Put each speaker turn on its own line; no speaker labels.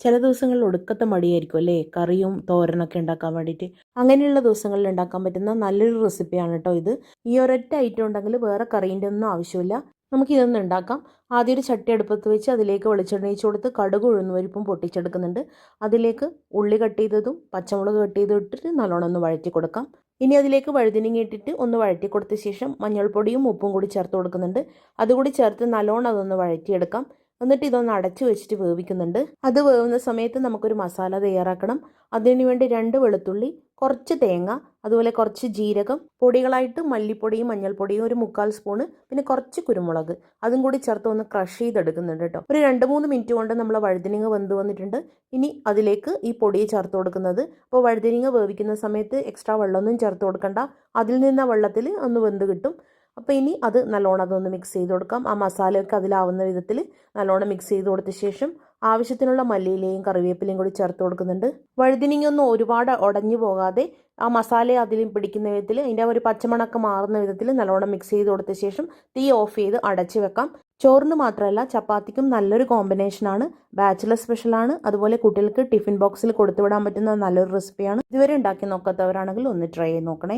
ചില ദിവസങ്ങളിൽ ഒടുക്കത്തെ മടിയായിരിക്കും അല്ലേ? കറിയും തോരനൊക്കെ ഉണ്ടാക്കാൻ വേണ്ടിയിട്ട്. അങ്ങനെയുള്ള ദിവസങ്ങളിൽ ഉണ്ടാക്കാൻ പറ്റുന്ന നല്ലൊരു റെസിപ്പിയാണ് കേട്ടോ ഇത്. ഈ ഒരൊറ്റ ഐറ്റം ഉണ്ടെങ്കിൽ വേറെ കറീന്റെ ഒന്നും ആവശ്യമില്ല. നമുക്ക് ഇതൊന്നും ഉണ്ടാക്കാം. ആദ്യം ഒരു ചട്ടി അടുപ്പത്ത് വെച്ച് അതിലേക്ക് വെളിച്ചെണ്ണ ഒഴിച്ച് കൊടുത്ത് കടുക് ഉഴുന്നുപരിപ്പും പൊട്ടിച്ചെടുക്കുന്നുണ്ട്. അതിലേക്ക് ഉള്ളി കട്ട് ചെയ്തതും പച്ചമുളക് കട്ട് ചെയ്തും ഇട്ടിട്ട് നല്ലോണം ഒന്ന് വഴറ്റി കൊടുക്കാം. ഇനി അതിലേക്ക് വഴുതിനിങ്ങി ഇട്ടിട്ട് ഒന്ന് വഴറ്റി കൊടുത്ത ശേഷം മഞ്ഞൾപ്പൊടിയും ഉപ്പും കൂടി ചേർത്ത് കൊടുക്കുന്നുണ്ട്. അതുകൂടി ചേർത്ത് നല്ലോണം അതൊന്ന് വഴറ്റിയെടുക്കാം. എന്നിട്ട് ഇതൊന്ന് അടച്ചു വെച്ചിട്ട് വേവിക്കുന്നുണ്ട്. അത് വേവുന്ന സമയത്ത് നമുക്കൊരു മസാല തയ്യാറാക്കണം. അതിനു വേണ്ടി രണ്ട് വെളുത്തുള്ളി കുറച്ച് തേങ്ങ അതുപോലെ കുറച്ച് ജീരകം പൊടികളായിട്ട് മല്ലിപ്പൊടിയും മഞ്ഞൾപ്പൊടിയും ഒരു മുക്കാൽ സ്പൂണ് പിന്നെ കുറച്ച് കുരുമുളക്. അതും കൂടി ചേർത്ത് ഒന്ന് ക്രഷ് ചെയ്തെടുക്കുന്നുണ്ട് കേട്ടോ. ഒരു രണ്ട് മൂന്ന് മിനിറ്റ് കൊണ്ട് നമ്മൾ വഴുതിനിങ്ങ വെന്ത് വന്നിട്ടുണ്ട്. ഇനി അതിലേക്ക് ഈ പൊടി ചേർത്ത് കൊടുക്കുന്നത്. അപ്പോൾ വഴുതിനിങ്ങ വേവിക്കുന്ന സമയത്ത് എക്സ്ട്രാ വെള്ളമൊന്നും ചേർത്ത് കൊടുക്കണ്ട. അതിൽ നിന്ന് വെള്ളത്തിൽ ഒന്ന് വെന്ത് കിട്ടും. അപ്പോൾ ഇനി അത് നല്ലോണം അതൊന്ന് മിക്സ് ചെയ്ത് കൊടുക്കാം. ആ മസാലയൊക്കെ അതിലാവുന്ന വിധത്തിൽ നല്ലോണം മിക്സ് ചെയ്ത് കൊടുത്ത ശേഷം ആവശ്യത്തിനുള്ള മല്ലിയിലയും കറിവേപ്പിലയും കൂടി ചേർത്ത് കൊടുക്കുന്നുണ്ട്. വഴുതിനിങ്ങൊന്നും ഒരുപാട് ഉടഞ്ഞു പോകാതെ ആ മസാല അതിൽ പിടിക്കുന്ന വിധത്തിൽ അതിന്റെ ഒരു പച്ചമണക്കം മാറുന്ന വിധത്തിൽ നല്ലോണം മിക്സ് ചെയ്ത് കൊടുത്ത ശേഷം തീ ഓഫ് ചെയ്ത് അടച്ച് വെക്കാം. ചോറിന് മാത്രമല്ല ചപ്പാത്തിക്കും നല്ലൊരു കോമ്പിനേഷനാണ് ബാച്ചിലർ സ്പെഷ്യലാണ് അതുപോലെ കുട്ടികൾക്ക് ടിഫിൻ ബോക്സിൽ കൊടുത്തുവിടാൻ പറ്റുന്ന നല്ലൊരു റെസിപ്പിയാണ് ഇതുവരെ ഉണ്ടാക്കി നോക്കാത്തവരാണെങ്കിൽ ഒന്ന് ട്രൈ ചെയ്ത് നോക്കണേ.